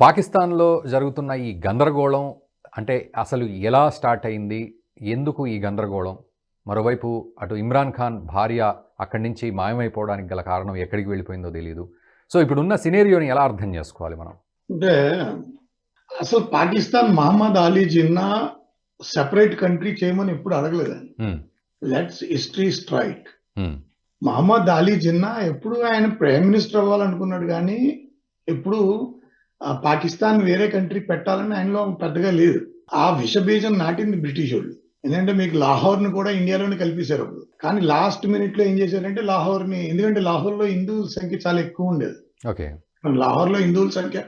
పాకిస్తాన్లో జరుగుతున్న ఈ గందరగోళం అంటే అసలు ఎలా స్టార్ట్ అయింది? ఎందుకు ఈ గందరగోళం? మరోవైపు అటు ఇమ్రాన్ ఖాన్ భార్య అక్కడి నుంచి మాయమైపోవడానికి గల కారణం ఎక్కడికి వెళ్ళిపోయిందో తెలియదు సో ఇప్పుడున్న సినేరియోని ఎలా అర్థం చేసుకోవాలి మనం? అంటే అసలు పాకిస్తాన్ మహమ్మద్ అలీ జిన్నా సెపరేట్ కంట్రీ చేయమని ఎప్పుడు అడగలేదండి. లెట్స్ హిస్టరీ స్ట్రైట్ హ్మ్, మహమ్మద్ అలీ జిన్నా ఎప్పుడు ఆయన ప్రైమ్ మినిస్టర్ అవ్వాలనుకున్నాడు కానీ ఎప్పుడు పాకిస్తాన్ వేరే కంట్రీ పెట్టాలని ఆయనలో పెద్దగా లేదు. ఆ విషబీజం నాటింది బ్రిటిష్ వాళ్ళు. ఎందుకంటే మీకు లాహోర్ని కూడా ఇండియాలోనే కల్పించారు అప్పుడు కానీ లాస్ట్ మినిట్లో ఏం చేశారంటే లాహోర్ని ఎందుకంటే లాహోర్లో హిందువుల సంఖ్య చాలా ఎక్కువ ఉండేది. ఓకే. లాహోర్లో హిందువుల సంఖ్య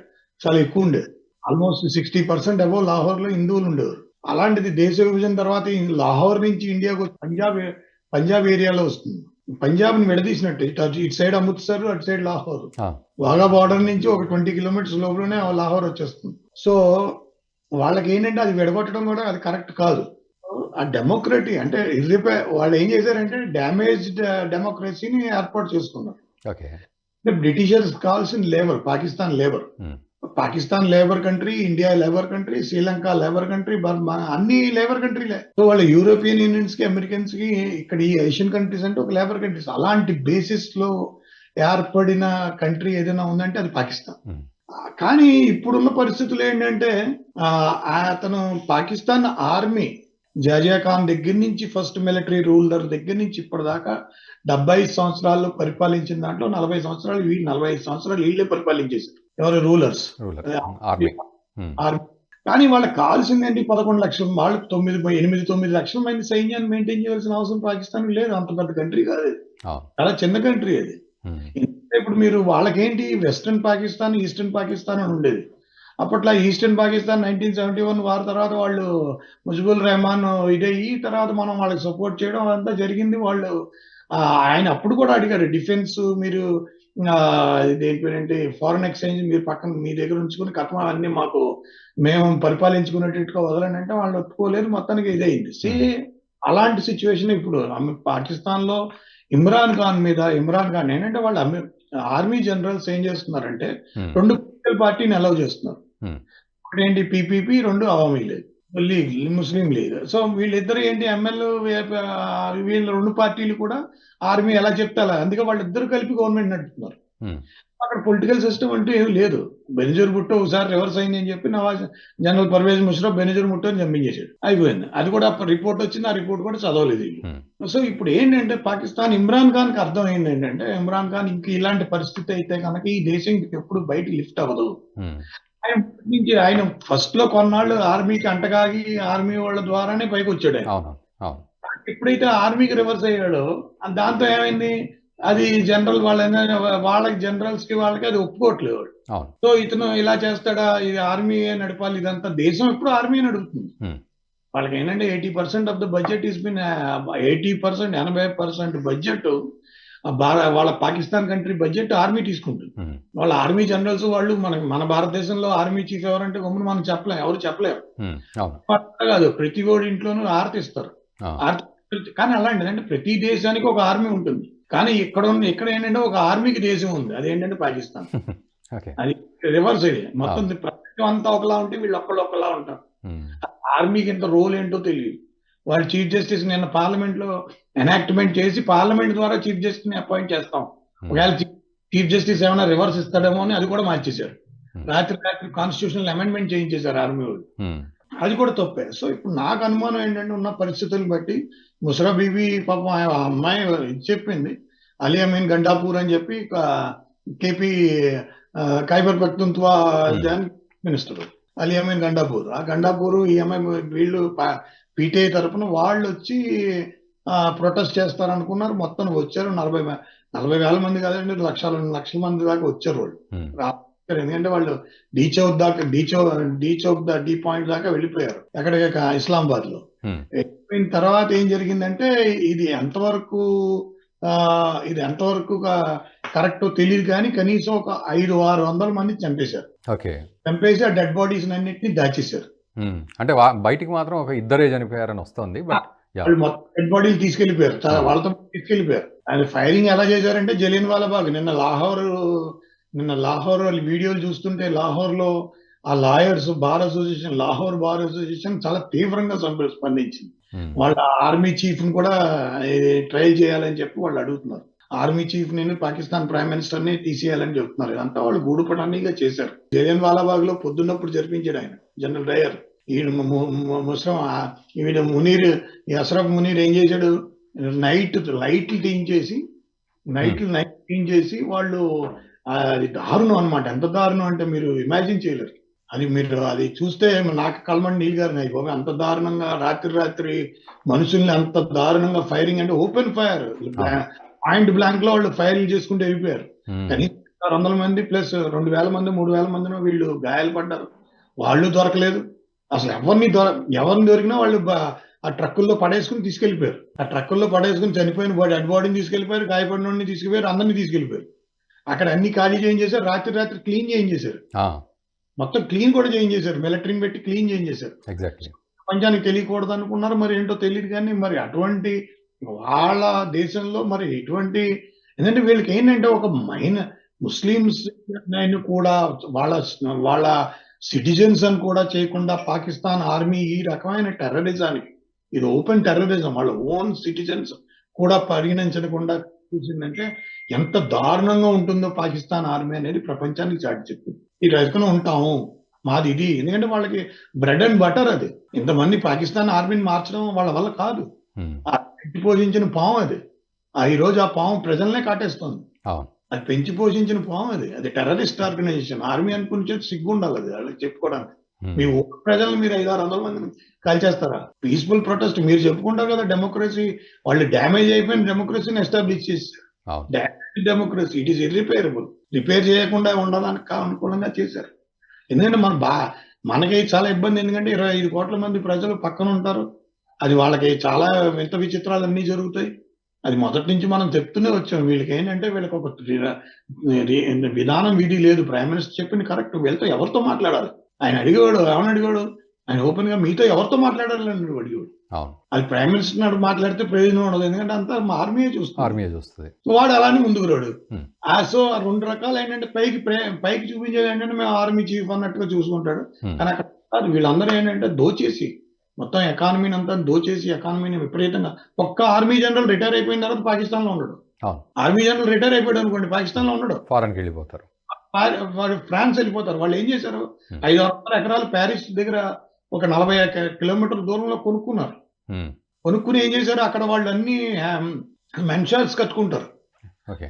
చాలా ఎక్కువ ఉండేది. ఆల్మోస్ట్ సిక్స్టీ పర్సెంట్ అబౌవ్ లాహోర్లో హిందువులు ఉండేవారు. అలాంటిది దేశ విభజన తర్వాత లాహోర్ నుంచి ఇండియాకు పంజాబ్ పంజాబ్ ఏరియాలో వస్తుంది. పంజాబ్ని విడదీసినట్టు. ఇటు ఇటు సైడ్ అమృత్సర్ అటు సైడ్ లాహోర్. వాగా బార్డర్ నుంచి ఒక ట్వంటీ కిలోమీటర్స్ లోపలనే లాహోర్ వచ్చేస్తుంది. సో వాళ్ళకి ఏంటంటే అది విడగొట్టడం కూడా అది కరెక్ట్ కాదు. ఆ డెమోక్రటీ అంటే ఇర్రిపే వాళ్ళు ఏం చేశారంటే డ్యామేజ్డ్ డెమోక్రసీని ఏర్పాటు చేసుకున్నారు. బ్రిటిషర్స్ కావాల్సిన labour Pakistan labour. Pakistan labour country India labour country Sri Lanka labour country Burma అన్ని లేబర్ కంట్రీలే. సో వాళ్ళ యూరోపియన్ యూనియన్స్కి అమెరికన్స్కి ఇక్కడ ఈ ఏషియన్ కంట్రీస్ అంటే ఒక లేబర్ కంట్రీస్. అలాంటి బేసిస్లో ఏర్పడిన కంట్రీ ఏదైనా ఉందంటే అది పాకిస్తాన్. కానీ ఇప్పుడున్న పరిస్థితులు ఏంటంటే అతను పాకిస్తాన్ ఆర్మీ జాజియా ఖాన్ దగ్గర నుంచి ఫస్ట్ మిలిటరీ రూలర్ దగ్గర నుంచి ఇప్పటిదాకా డెబ్బై ఐదు సంవత్సరాలు పరిపాలించిన దాంట్లో నలభై సంవత్సరాలు వీళ్ళు నలభై ఐదు సంవత్సరాలు వీళ్ళే పరిపాలించేశారు. ఎవరు? రూలర్స్. రూలర్. ఆర్మీ. కానీ వాళ్ళకి కావాల్సింది ఏంటి పదకొండు లక్షలు. వాళ్ళు తొమ్మిది ఎనిమిది తొమ్మిది లక్షల మంది సైన్యాన్ని మెయింటైన్ చేయాల్సిన అవసరం పాకిస్తాన్ లేదు. అంత పెద్ద కంట్రీ కాదు చాలా చిన్న కంట్రీ అది. ఇప్పుడు మీరు వాళ్ళకేంటి? వెస్ట్రన్ పాకిస్తాన్ ఈస్టర్న్ పాకిస్తాన్ అని ఉండేది. అప్పట్లో eastern Pakistan nineteen seventy one వారి తర్వాత వాళ్ళు ముజిబుల్ రెహమాన్ ఇదయ్యి తర్వాత మనం వాళ్ళకి సపోర్ట్ చేయడం అదంతా జరిగింది. వాళ్ళు ఆయన అప్పుడు కూడా అడిగారు డిఫెన్స్ మీరు ఆ, ఇదేంటంటే ఫారెన్ ఎక్స్చేంజ్ మీరు పక్కన మీ దగ్గర ఉంచుకుని కథ అన్ని మాకు మేము పరిపాలించుకునేటట్టుగా వదలండి అంటే వాళ్ళు ఒప్పుకోలేదు మొత్తానికి ఇదయింది సే అలాంటి సిచ్యువేషన్ ఇప్పుడు పాకిస్తాన్లో ఇమ్రాన్ ఖాన్ మీద ఇమ్రాన్ ఖాన్ ఏంటంటే వాళ్ళు ఆర్మీ జనరల్స్ ఏం చేస్తున్నారంటే రెండు పొలిటికల్ పార్టీని అలౌ చేస్తున్నారు. ఒకటేంటి? పిపిపి రెండు Awami league league Muslim league. So వీళ్ళిద్దరు ఏంటి ఎమ్మెల్యే వీళ్ళ రెండు పార్టీలు కూడా ఆర్మీ ఎలా చెప్తే అలా. అందుకే వాళ్ళిద్దరు కలిపి గవర్నమెంట్ నడుపుతున్నారు. అక్కడ పొలిటికల్ సిస్టమ్ అంటూ ఏం లేదు. బెనజర్ భుట్టో ఒకసారి రివర్స్ అయింది అని చెప్పి నవాజ్ జనరల్ పర్వేజ్ ముషరఫ్ బెనజర్ భుట్టో అని చంపించేశాడు అయిపోయింది. అది కూడా రిపోర్ట్ వచ్చింది. ఆ రిపోర్ట్ కూడా చదవలేదు. సో ఇప్పుడు ఏంటంటే పాకిస్తాన్ ఇమ్రాన్ ఖాన్కి అర్థం అయింది ఏంటంటే ఇమ్రాన్ ఖాన్ ఇంక ఇలాంటి పరిస్థితి అయితే కనుక ఈ దేశం ఎప్పుడు బయట లిఫ్ట్ అవ్వదు. ఆయన నుంచి ఆయన ఫస్ట్లో కొన్నాళ్ళు ఆర్మీకి అంటగాగి ఆర్మీ వాళ్ళ ద్వారానే పైకి వచ్చాడు ఆయన. ఎప్పుడైతే ఆర్మీకి రివర్స్ అయ్యాడో దాంతో ఏమైంది? అది జనరల్ వాళ్ళ వాళ్ళకి జనరల్స్కి వాళ్ళకి అది ఒప్పుకోవట్లేదు సో ఇతను ఇలా చేస్తాడా? ఇది ఆర్మీ నడపాలి? ఇదంతా దేశం ఎప్పుడు ఆర్మీ నడుపుతుంది. వాళ్ళకి ఏంటంటే eighty percent of the budget is been eighty percent ఎనభై పర్సెంట్ బడ్జెట్ వాళ్ళ పాకిస్తాన్ కంట్రీ బడ్జెట్ ఆర్మీ తీసుకుంటుంది. వాళ్ళ ఆర్మీ జనరల్స్ వాళ్ళు మన మన భారతదేశంలో ఆర్మీ చీఫ్ ఎవరంటే గమ్మున మనం చెప్పలేం ఎవరు అట్లా కాదు ప్రతి ఓడి ఇంట్లోనూ ఆర్తి ఇస్తారు. ఆ, ఆర్తి కానీ అలాంటిది అంటే ప్రతి దేశానికి ఒక ఆర్మీ ఉంటుంది. కానీ ఇక్కడ ఉన్న ఇక్కడ ఏంటంటే ఒక ఆర్మీకి దేశం ఉంది. అదేంటంటే పాకిస్తాన్. అది రివర్స్ ఇది. మొత్తం ప్రపంచం అంతా ఒకలా ఉంటే వీళ్ళు ఒక్కళ్ళు ఒకలా ఉంటారు. ఆర్మీకి ఇంత రోల్ ఏంటో తెలియదు. వాళ్ళు చీఫ్ జస్టిస్ నిన్న పార్లమెంట్లో ఎనాక్ట్మెంట్ చేసి పార్లమెంట్ ద్వారా చీఫ్ జస్టిస్ని అపాయింట్ చేస్తాం. హ్మ్, ఒకవేళ చీఫ్ జస్టిస్ ఏమైనా రివర్స్ ఇస్తాడేమో అని అది కూడా మార్చేశారు. Hmm. రాత్రి రాత్రి కాన్స్టిట్యూషనల్ అమెండ్మెంట్ చేయించేశారు ఆర్మీ వాళ్ళు. హ్మ్, అది కూడా తప్పే. సో ఇప్పుడు నాకు అనుమానం ఏంటంటే ఉన్న పరిస్థితులను బట్టి ముసరా బీబీ పాపం ఆ అమ్మాయి చెప్పింది. అలీ అమీన్ గండాపూర్ అని చెప్పి KP Khyber Pakhtunkhwa Hmm. Minister. Ali Amin Gandapur. ఆ గండాపూర్ ఈ అమ్మాయి వీళ్ళు పీటీఐ తరపున వాళ్ళు వచ్చి ప్రొటెస్ట్ చేస్తారనుకున్నారు. మొత్తం వచ్చారు నలభై నలభై వేల మంది కాదండి లక్షల లక్షల మంది దాకా వచ్చారు వాళ్ళు. ఎందుకంటే వాళ్ళు డీ చౌక్ దాకా డీ చౌక్ డీ చౌక్ దా డీ పాయింట్ దాకా వెళ్ళిపోయారు. ఎక్కడ ఇస్లామాబాద్లో వెళ్ళిపోయిన తర్వాత ఏం జరిగిందంటే ఇది ఎంతవరకు ఇది ఎంతవరకు కరెక్ట్ తెలియదు కానీ కనీసం ఒక ఐదు ఆరు వందల మంది చంపేశారు. చంపేసి ఆ డెడ్ బాడీస్ అన్నింటినీ దాచేశారు. అంటే బయటికి మాత్రం ఒక ఇద్దరే చనిపోయారని వస్తుంది బట్ మొత్తం బాడీలు తీసుకెళ్ళిపోయారు. వాళ్ళతో తీసుకెళ్ళిపోయారు ఆయన ఫైరింగ్ ఎలా చేశారంటే జలియన్ వాలా బాగ్ నిన్న లాహోర్ నిన్న లాహోర్ వాళ్ళు వీడియోలు చూస్తుంటే లాహోర్లో ఆ lawyers bar association Lahore bar association చాలా తీవ్రంగా సంప- స్పందించింది వాళ్ళ ఆర్మీ చీఫ్ని కూడా ట్రయల్ చేయాలని చెప్పి వాళ్ళు అడుగుతున్నారు. ఆర్మీ చీఫ్ని పాకిస్తాన్ ప్రైమ్ మినిస్టర్ని తీసేయాలని చెప్తున్నారు. ఇదంతా వాళ్ళు గూడుపటానిగా చేశారు. జలియన్ వాలాబాగ్లో పొద్దున్నప్పుడు జరిపించాడు ఆయన జనరల్ డయర్. ఈయన ముస్లిం ఈవిడ మునీర్ ఈ అష్రఫ్ మునీర్ ఏం చేశాడు? నైట్ లైట్లు తీయించేసి నైట్లు నైట్ తీయించేసి వాళ్ళు అది దారుణం అన్నమాట. ఎంత దారుణం అంటే మీరు ఇమాజిన్ చేయలేరు. అది మీరు అది చూస్తే నాకు కలమండి నీళ్ళు గారు బాబు అంత దారుణంగా రాత్రి రాత్రి మనుషుల్ని అంత దారుణంగా ఫైరింగ్ అంటే ఓపెన్ ఫైర్. పాయింట్ బ్లాంక్లో వాళ్ళు ఫైరింగ్ చేసుకుంటూ కనీసం ఆరు వందల మంది ప్లస్ రెండు వేల మంది మూడు వేల మందినో వీళ్ళు గాయాలు పడ్డారు. వాళ్ళు దొరకలేదు. అసలు ఎవరిని దొర ఎవరిని దొరికినా వాళ్ళు ఆ ట్రక్కుల్లో పడేసుకుని తీసుకెళ్ళిపోయారు ఆ ట్రక్కుల్లో పడేసుకుని చనిపోయిన బాడీ డెడ్ బాడీని తీసుకెళ్ళిపోయారు గాయపడిన వాడిని తీసుకెళ్ళిపోయారు అందరినీ తీసుకెళ్ళిపోయారు అక్కడ అన్ని ఖాళీ చేయించేశారు రాత్రి రాత్రి క్లీన్ చేయించేశారు. ఆ, మొత్తం క్లీన్ కూడా చేయించేశారు. మిలిటరీని పెట్టి క్లీన్ చేయించేశారు. ఎగ్జాక్ట్లీ ప్రపంచానికి తెలియకూడదు అనుకున్నారు మరి ఏంటో తెలియదు కానీ మరి అటువంటి వాళ్ళ దేశంలో మరి ఎటువంటి ఎందుకంటే వీళ్ళకి ఏంటంటే ఒక మైన ముస్లిమ్స్ కూడా వాళ్ళ వాళ్ళ సిటిజన్స్ అని కూడా చేయకుండా పాకిస్తాన్ ఆర్మీ ఈ రకమైన టెర్రరిజానికి ఇది ఓపెన్ టెర్రరిజం వాళ్ళ ఓన్ సిటిజన్స్ కూడా పరిగణించకుండా చూసిందంటే ఎంత దారుణంగా ఉంటుందో పాకిస్తాన్ ఆర్మీ అనేది ప్రపంచానికి చాటి చెప్పింది. ఈ రకంగా ఉంటాము. మాది ఇది. ఎందుకంటే వాళ్ళకి బ్రెడ్ అండ్ బటర్ అది. ఇంతమంది పాకిస్తాన్ ఆర్మీని మార్చడం వాళ్ళ వల్ల కాదు. పెంచి పోషించిన పాము అది. ఆ ఈ రోజు ఆ పాము ప్రజలనే కాటేస్తుంది. అది పెంచి పోషించిన పాము అది. అది టెర్రరిస్ట్ ఆర్గనైజేషన్. ఆర్మీ అనుకుని చేతి సిగ్గు ఉండాలి అది వాళ్ళకి చెప్పుకోవడానికి మీ ఊరు ప్రజలు మీరు ఐదు ఆరు వందల మందిని కాల్చేస్తారా? Peaceful protest. మీరు చెప్పుకుంటారు కదా డెమోక్రసీ వాళ్ళు డ్యామేజ్ అయిపోయిన డెమోక్రసీని ఎస్టాబ్లిష్ చేశారు damage democracy. It is irreparable. Repair చేయకుండా ఉండడానికి అనుకూలంగా చేశారు. ఎందుకంటే మన బా మనకి చాలా ఇబ్బంది. ఎందుకంటే ఇరవై ఐదు కోట్ల మంది ప్రజలు పక్కన ఉంటారు అది వాళ్ళకి చాలా వింత విచిత్రాలు అన్నీ జరుగుతాయి. అది మొదటి నుంచి మనం చెప్తూనే వచ్చాం. వీళ్ళకి ఏంటంటే వీళ్ళకి ఒక విధానం విధి లేదు. ప్రైమ్ మినిస్టర్ చెప్పింది కరెక్ట్. వీళ్ళతో ఎవరితో మాట్లాడాలి? ఆయన అడిగేవాడు ఏమని అడిగాడు ఆయన ఓపెన్గా మీతో ఎవరితో మాట్లాడాలని అడిగాడు అవును. అది ప్రైమ్ మినిస్టర్ నాడు మాట్లాడితే ప్రయోజనం ఉండదు. ఎందుకంటే అంతా ఆర్మీయే చూస్తుంది. ఆర్మీ చూస్తుంది. వాడు అలానే ముందుకు రాడు. ఆ సో రెండు రకాలు ఏంటంటే పైకి పైకి చూపించేది ఏంటంటే మేము ఆర్మీ చీఫ్ అన్నట్టుగా చూసుకుంటాడు. కానీ అక్కడ వీళ్ళందరూ ఏంటంటే దోచేసి మొత్తం ఎకానమీని అంతా దోచేసి ఎకానమీని విపరీతంగా ఒక్క ఆర్మీ జనరల్ రిటైర్ అయిపోయిన తర్వాత పాకిస్తాన్లో ఉండడు. ఆర్మీ జనరల్ రిటైర్ అయిపోయాడు అనుకోండి పాకిస్తాన్లో ఉండడు ఫారెన్కి వెళ్ళిపోతారు. ఫ్రాన్స్ వెళ్ళిపోతారు. వాళ్ళు ఏం చేశారు. ఐదు వందల ఎకరాలు ప్యారిస్ దగ్గర ఒక నలభై కిలోమీటర్ దూరంలో కొనుక్కున్నారు. కొనుక్కుని ఏం చేశారు? అక్కడ వాళ్ళు అన్ని మెన్షాల్స్ కట్టుకుంటారు.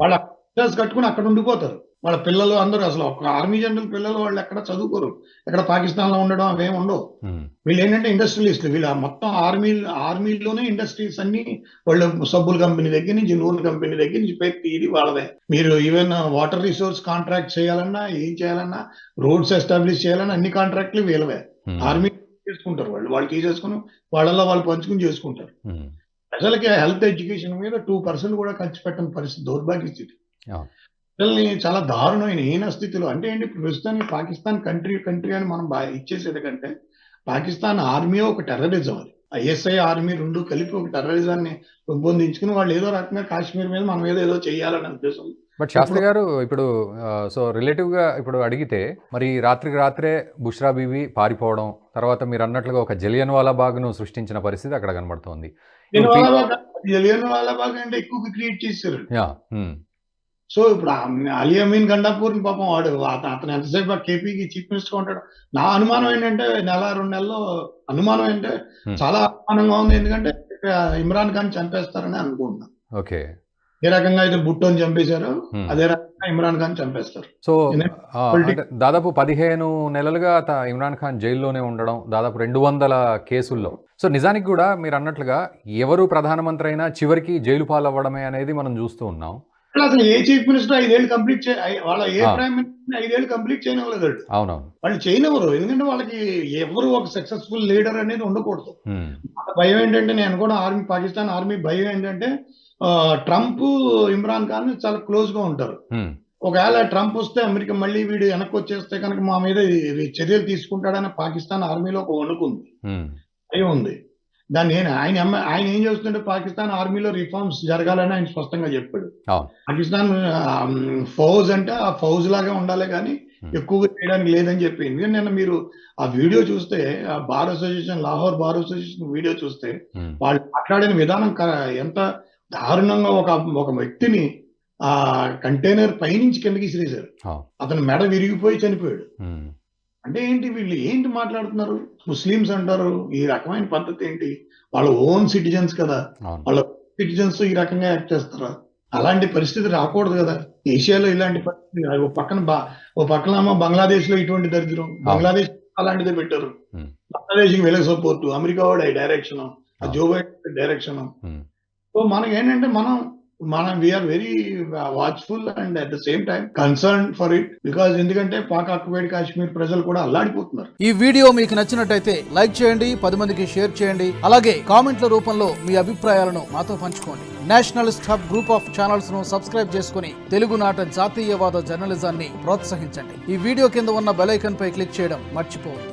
వాళ్ళ మెన్షాల్స్ కట్టుకుని అక్కడ ఉండిపోతారు. వాళ్ళ పిల్లలు అందరూ అసలు ఒక ఆర్మీ జనరల్ పిల్లలు వాళ్ళు ఎక్కడ చదువుకోరు. ఎక్కడ పాకిస్తాన్లో ఉండడం అవేం ఉండవు. ఉమ్, వీళ్ళు ఏంటంటే ఇండస్ట్రియలిస్టులు వీళ్ళ మొత్తం ఆర్మీ ఆర్మీలోనే ఇండస్ట్రీస్ అన్ని వాళ్ళు సబ్బుల కంపెనీ దగ్గర నుంచి నూనె కంపెనీ దగ్గర నుంచి పెట్టి ఇది వాళ్ళదే. మీరు ఈవెన్ వాటర్ రిసోర్స్ కాంట్రాక్ట్ చేయాలన్నా ఏం చేయాలన్నా రోడ్స్ ఎస్టాబ్లిష్ చేయాలన్నా అన్ని కాంట్రాక్ట్లు వీళ్ళవే. ఆర్మీ చేసుకుంటారు వాళ్ళు. వాళ్ళు తీసేసుకుని వాళ్ళలో వాళ్ళు పంచుకుని చేసుకుంటారు. ఉమ్, ప్రజలకి హెల్త్ ఎడ్యుకేషన్ మీద టూ పర్సెంట్ కూడా ఖర్చు పెట్టని పరిస్థితి దౌర్భాగ్య స్థితి. పిల్లల్ని చాలా దారుణమైన హీన స్థితిలో అంటే ఏంటి ప్రస్తుతానికి పాకిస్తాన్ కంట్రీ కంట్రీ అని మనం బాగా ఇచ్చేసేది కంటే పాకిస్తాన్ ఆర్మీ ఒక టెర్రరిజం అది. ఐఎస్ఐ ఆర్మీ రెండు కలిపి ఒక టెర్రరిజాన్ని రూపొందించుకుని వాళ్ళు ఏదో రకంగా కాశ్మీర్ మీద మనం ఏదో ఏదో చేయాలని ఉద్దేశం. బట్ శాస్త్రి గారు ఇప్పుడు సో రిలేటివ్గా ఇప్పుడు అడిగితే మరి రాత్రికి రాత్రే బుష్రా బీవి పారిపోవడం తర్వాత మీరు అన్నట్లుగా ఒక జలియన్ వాలా బాగ్ను సృష్టించిన పరిస్థితి అక్కడ కనబడుతోంది. తెలియని వాళ్ళ బాగా అంటే ఎక్కువ క్రియేట్ చేశారు సో ఇప్పుడు అలీ అమీన్ గండాపూర్ పాపం వాడు అత- అతను ఎంతసేపు కేపీకి చీఫ్ మినిస్టర్ ఉంటాడు. నా అనుమానం ఏంటంటే నెల రెండు నెలల్లో అనుమానం ఏంటంటే Hmm. చాలా అనుమానంగా ఉంది. ఎందుకంటే ఇమ్రాన్ ఖాన్ చంపేస్తారని అనుకుంటున్నాను ఓకే. ఏ రకంగా అయితే బుట్టోని చంపేశారో ఉమ్. అదే రకంగా ఇమ్రాన్ ఖాన్ చంపేస్తారు. సో దాదాపు పదిహేను నెలలుగా ఇమ్రాన్ ఖాన్ జైల్లోనే ఉండడం దాదాపు రెండు వందల కేసుల్లో. సో నిజానికి కూడా మీరు అన్నట్లుగా ఎవరు ప్రధానమంత్రి అయినా చివరికి జైలు పాలవ్వడమే అనేది మనం చూస్తూ ఉన్నాం. అసలు ఏ చీఫ్ మినిస్టర్ ఐదేళ్ళు కంప్లీట్ చే వాళ్ళ ఏ. ప్రైమ్ మినిస్టర్ ఐదేళ్ళు కంప్లీట్ చేయనివ్వలేదు వాళ్ళు. అవునవును. వాళ్ళు చేయనివ్వరు. ఎందుకంటే వాళ్ళకి ఎవరు ఒక సక్సెస్ఫుల్ లీడర్ అనేది ఉండకూడదు. భయం ఏంటంటే నేను కూడా ఆర్మీ పాకిస్తాన్ ఆర్మీ భయం ఏంటంటే ట్రంప్ ఇమ్రాన్ ఖాన్ చాలా క్లోజ్గా ఉంటారు ఒకవేళ ట్రంప్ వస్తే అమెరికా మళ్ళీ వీడు వెనక్కి వచ్చేస్తే కనుక మా మీద చర్యలు తీసుకుంటాడని పాకిస్తాన్ ఆర్మీలో ఒక వణుకుంది భయం ఉంది. దాన్ని నేను ఆయన ఆయన ఏం చేస్తుంటే పాకిస్తాన్ ఆర్మీలో రిఫార్మ్స్ జరగాలని ఆయన స్పష్టంగా చెప్పాడు. పాకిస్తాన్ ఫౌజ్ అంటే ఆ ఫౌజ్ లాగా ఉండాలి కానీ. ఎక్కువగా చేయడానికి లేదని చెప్పి. ఎందుకంటే నిన్న మీరు ఆ వీడియో చూస్తే ఆ bar association Lahore bar association video చూస్తే వాళ్ళు మాట్లాడిన విధానం ఎంత దారుణంగా ఒక ఒక వ్యక్తిని ఆ కంటైనర్ పైనుంచి కిందకి విసిరేశారు అతను మెడ విరిగిపోయి చనిపోయాడు. అంటే ఏంటి వీళ్ళు ఏంటి మాట్లాడుతున్నారు? ముస్లిమ్స్ అంటారు ఈ రకమైన పద్ధతి ఏంటి? వాళ్ళ ఓన్ సిటిజన్స్ కదా. వాళ్ళ సిటిజన్స్ ఈ రకంగా యాక్ట్ చేస్తారా? అలాంటి పరిస్థితి రాకూడదు కదా. ఏషియాలో ఇలాంటి పరిస్థితి ఓ పక్కన ఓ పక్కన బంగ్లాదేశ్లో ఇటువంటి దరిద్రం. బంగ్లాదేశ్ అలాంటిదే పెట్టారు. బంగ్లాదేశ్కి వెళ్ళే సపోర్ట్ అమెరికా వాడు direction. Joe Biden direction. So మనకి ఏంటంటే మనం మనం we're very watchful and at the same time concern for it because ఎందుకంటే పాక్ ఆక్యుపైడ్ కాశ్మీర్ ప్రజలు కూడా అల్లాడిపోతున్నారు. ఈ వీడియో మీకు నచ్చినట్టయితే లైక్ చేయండి పది మందికి షేర్ చేయండి అలాగే కామెంట్ల రూపంలో మీ అభిప్రాయాలను మాతో పంచుకోండి. నేషనలిస్ట్ హబ్ గ్రూప్ ఆఫ్ ఛానల్స్ను సబ్స్క్రైబ్ చేసుకుని తెలుగునాట జాతీయవాద జర్నలిజాన్ని ప్రోత్సహించండి. ఈ వీడియో కింద ఉన్న బెలైకన్ పై క్లిక్ చేయడం మర్చిపోవద్దు.